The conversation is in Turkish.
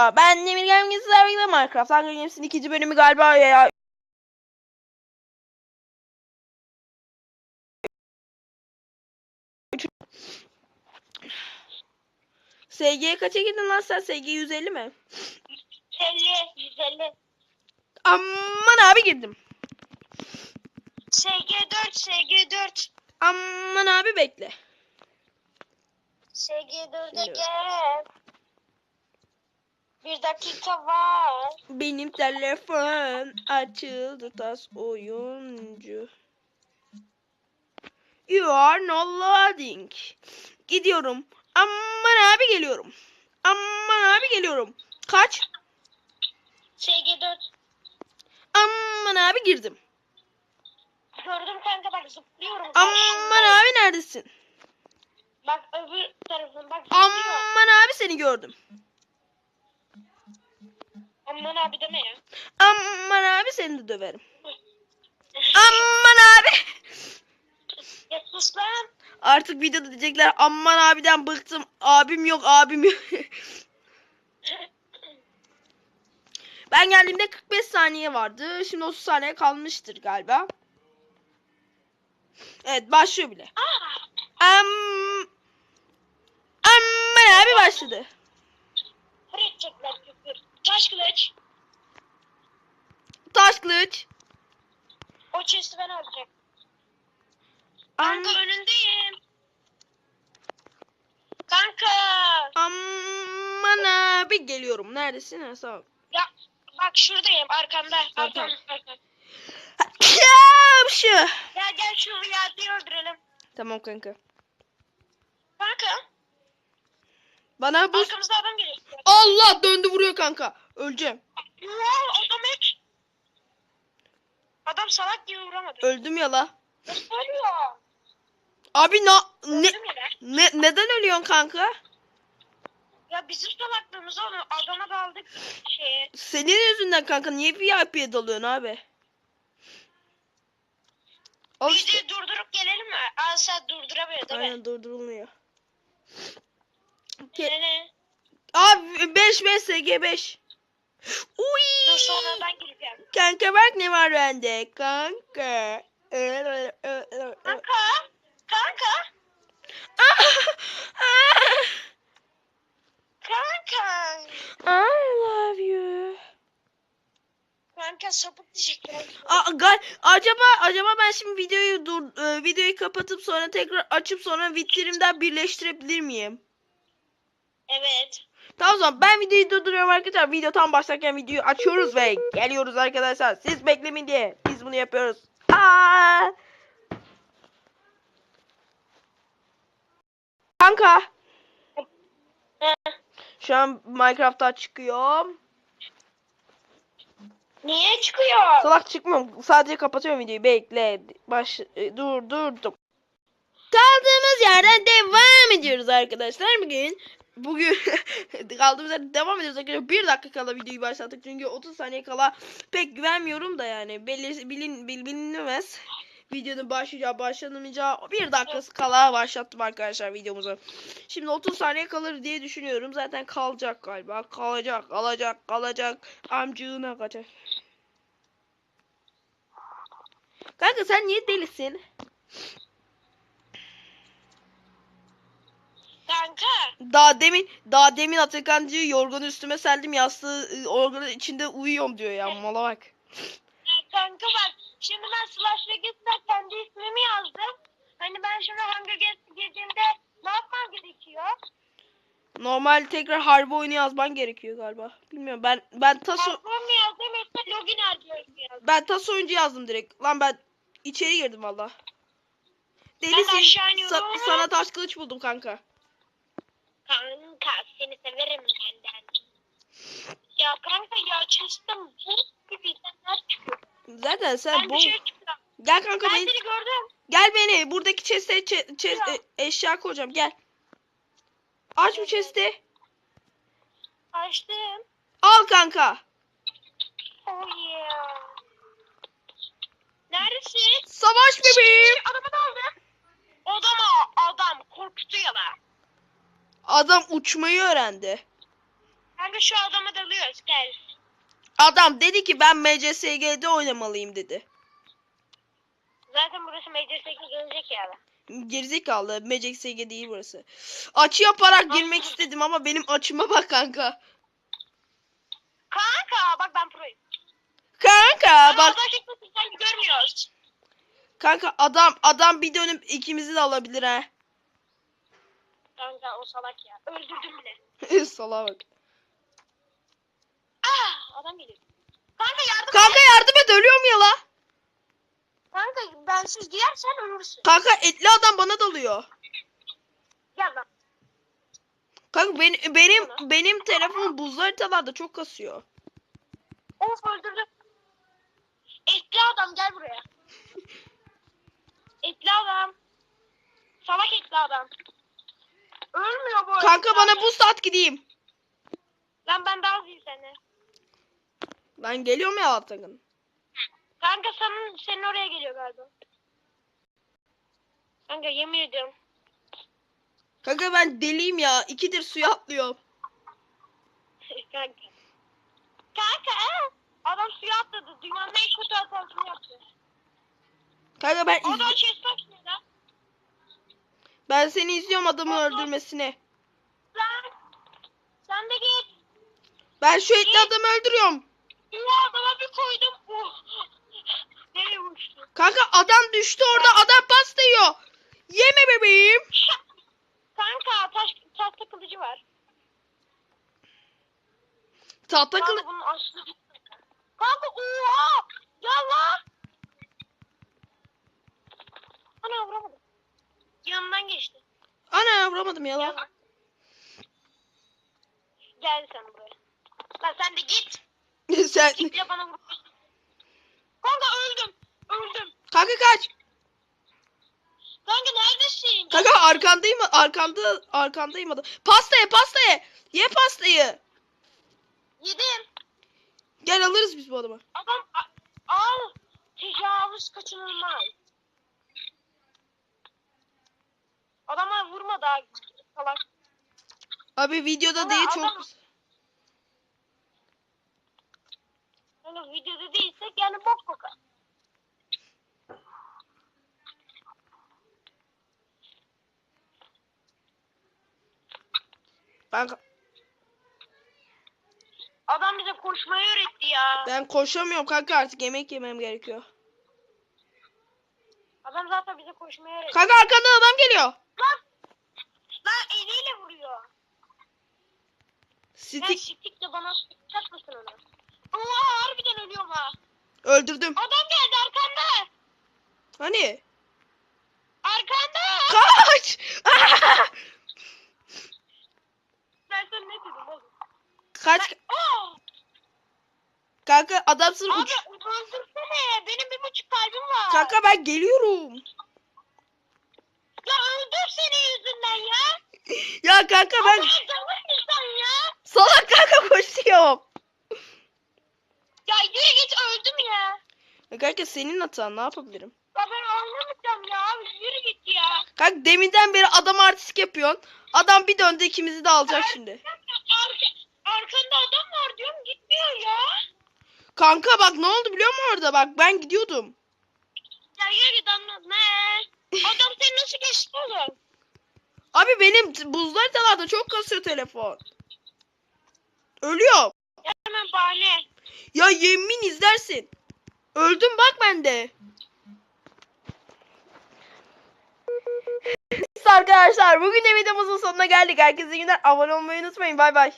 merhaba. Ben Demir Gemgin sizlerle Minecraft Hunger Games'in ikinci bölümü galiba ya. SG'ye kaça girdin lan sen? SG 150 mi? 150, 150. Aman abi girdim. SG4, SG4. Aman abi bekle. SG4'e Evet. gel. Bir dakika var. Benim telefon açıldı tas oyuncu. You are not loading. Gidiyorum. Aman abi geliyorum. Aman abi geliyorum. Kaç? SG4. Aman abi girdim. Gördüm kanka bak zıplıyorum. Aman abi neredesin? Bak öbür tarafın bak. Aman abi seni gördüm. Aman abi deme ya. Aman abi seni de döverim. Aman abi. ya sus lan. Artık videoda diyecekler aman abiden bıktım. Abim yok abim yok. Ben geldiğimde 45 saniye vardı. Şimdi 30 saniye kalmıştır galiba. Evet başlıyor bile. Am Aman abi başladı. Küfür. Taş kılıç. Taş kılıç. O chest'i ben alacağım. Am Kanka önündeyim. Kanka. aman abi geliyorum. Neredesin? Ha, sağ ol. Ya bak şuradayım arkanda. Tamam, Arkanda. arkanda. Şu. Ya gel şu rüyayı öldürelim. Tamam kanka. Kanka. Bana bu Arkamızda adam geliyor. Allah döndü vuruyor kanka. Öleceğim. Wow, adam hiç. Adam salak gibi vuramadı. Öldüm ya la. Ölüyor? Abi na ne Öldüm ya lan. ne neden ölüyorsun kanka? Ya bizim salaklığımız onu adama daldık şeye. Senin yüzünden kanka niye VIP'ye dalıyorsun abi? Al işte. Videoyu durdurup gelelim mi? Aa sen durduramıyor değil mi? Aynen durdurulmuyor. Abi 5 5 SG 5. Uy. Dur sonradan gireceğim. Kanka bak ne var bende. Kanka. Kanka. Kanka. Kanka. I love you. Kanka sapık diyecekler. Aa, gal acaba acaba ben şimdi videoyu dur e, videoyu kapatıp sonra tekrar açıp sonra vitrinimden birleştirebilir miyim? Evet. Tamam o zaman ben videoyu durduruyorum arkadaşlar. Video tam başlarken videoyu açıyoruz ve geliyoruz arkadaşlar. Siz beklemeyin diye biz bunu yapıyoruz. Aa! Kanka şu an Minecraft'ta çıkıyor. Niye çıkıyor? Salak çıkmıyorum. Sadece kapatıyorum videoyu. Bekle. Baş e, dur durdum. Kaldığımız yerden devam ediyoruz arkadaşlar. Bugün bugün kaldığımız yerden devam ediyoruz arkadaşlar. Bir dakika kala videoyu başlattık. Çünkü 30 saniye kala pek güvenmiyorum da yani. Belli, bilin, bil, bilinmez. Videonun başlayacağı başlanamayacağı bir dakikası kala başlattım arkadaşlar videomuzu. Şimdi 30 saniye kalır diye düşünüyorum. Zaten kalacak galiba. Kalacak, kalacak, kalacak. Amcığına kaçar. Kanka sen niye delisin? Kanka. Daha demin daha demin Atakan yorganı üstüme serdim yastığı ı, organın içinde uyuyorum diyor ya mala bak. Kanka bak. Şimdi ben Slash Vegas'ta kendi ismimi yazdım. Hani ben şimdi Hunger Games'e girdiğimde ne yapmam gerekiyor? Normal tekrar harbi oyunu yazman gerekiyor galiba. Bilmiyorum ben ben tas Yazmam mı yazdım yoksa login adresimi yazdım. ben tas oyuncu yazdım direkt. Lan ben içeri girdim valla. Delisin. aşağı iniyorum. Sa- sana taş kılıç buldum kanka. Kanka seni severim benden. Ya kanka ya çeşittim bu gibi insanlar çıkıyor. Zaten sen Ben bu çıktım. Gel kanka Ben beni seni gördüm. gel beni buradaki chest'e che- chest- e- eşya koyacağım gel. Aç bu chest'i. Açtım. Al kanka. Oh yeah. Neredesin? Savaş bebeğim. Adamı da aldım. Adama adam uçmayı öğrendi. Kanka şu adama dalıyoruz. Gel. Adam dedi ki ben MCSG'de oynamalıyım dedi. Zaten burası MCS'ye gelecek ya. Gerizekalı MCSG değil burası. Açı yaparak girmek istedim ama benim açıma bak kanka. Kanka bak ben proyum. Kanka Bak. görmüyoruz. kanka adam adam bir dönüp ikimizi de alabilir ha. Kanka o salak ya. Öldürdüm bile. Salaha bak. Ah adam geliyor. Kanka yardım Kanka yardım et ölüyorum ya la. Kanka bensiz girersen ölürsün. Kanka etli adam bana dalıyor. Gel lan. Kanka benim benim benim telefon buzlu haritalarda çok kasıyor. Of öldürdüm. Etli adam gel buraya. Etli adam. Salak etli adam. Ölmüyor bu. Kanka bana adam. bu saat gideyim. Lan ben daha iyi seni. Ben geliyorum ya Atakan. Kanka senin, senin oraya geliyor galiba. Kanka yemin ediyorum. Kanka ben deliyim ya. İkidir suya atlıyorum. Kanka. Kanka ee, adam suya atladı. Dünyanın en kötü hatasını yaptı. Kanka ben O da izli- chest açmıyor lan. Ben seni izliyorum adamı öldürmesine. Lan. Sen de git. Ben şu etli adamı öldürüyorum. Ya adama bir koydum. Oh. Nereye uçtu? Kanka adam düştü orada. Adam pasta yiyor. Yeme bebeğim. Kanka taş, tahta kılıcı var. Tahta Kanka kılı. bunun aslı Kanka oha! Ya la! Ana vuramadım. Yanından geçti. Ana vuramadım ya lan. Gel sen buraya. Lan sen de git. Sen. Git ya bana vur. Kanka öldüm. Öldüm. Kanka kaç. Kanka neredesin? Kanka arkandayım. Arkanda arkandayım adam. Pasta ye pasta ye. Pastayı. Yedim. Gel alırız biz bu adamı. Adam al. Tecavüz kaçınılmaz. Adama vurma daha salak. Abi videoda Ama değil çok. adam- Yani videoda değilsek yani bok kokar. Ben Adam bize koşmayı öğretti ya. ben koşamıyorum kanka artık yemek yemem gerekiyor. Adam zaten bize koşmayı öğretti. Kanka arkandan adam geliyor. Lan! Lan eliyle vuruyor. Sen Stick siktikle bana sıkacak mısın onu? Oha harbiden ölüyorum ha. öldürdüm. Adam geldi arkanda. Hani? Arkanda. Kaç! Ben sana ne dedim oğlum? Kaç Oh! kanka adamsın Abi uç. öldürsene. Benim bir buçuk kalbim var. Kanka ben geliyorum. Ya öldür seni yüzünden ya. Ya kanka ben Ama dalır mısın ya? salak kanka koşuyorum. Ya yürü git öldüm ya. Ya kanka senin hatan ne yapabilirim? Ya ben anlamayacağım ya. Abi yürü git ya. Kanka deminden beri adam artistik yapıyorsun. Adam bir döndü ikimizi de alacak şimdi. Arka, arkanda adam var diyorum gitmiyor ya. Kanka bak ne oldu biliyor musun orada? Bak ben gidiyordum. Ya yürü git ne? Adam seni nasıl geçti oğlum? Abi benim buzlu haritalarda çok kasıyor telefon. Ölüyorum. Ya hemen bahane. Ya yemin izlersin. Öldüm bak ben de. Arkadaşlar bugün de videomuzun sonuna geldik. Herkese günler. Abone olmayı unutmayın. Bay bay.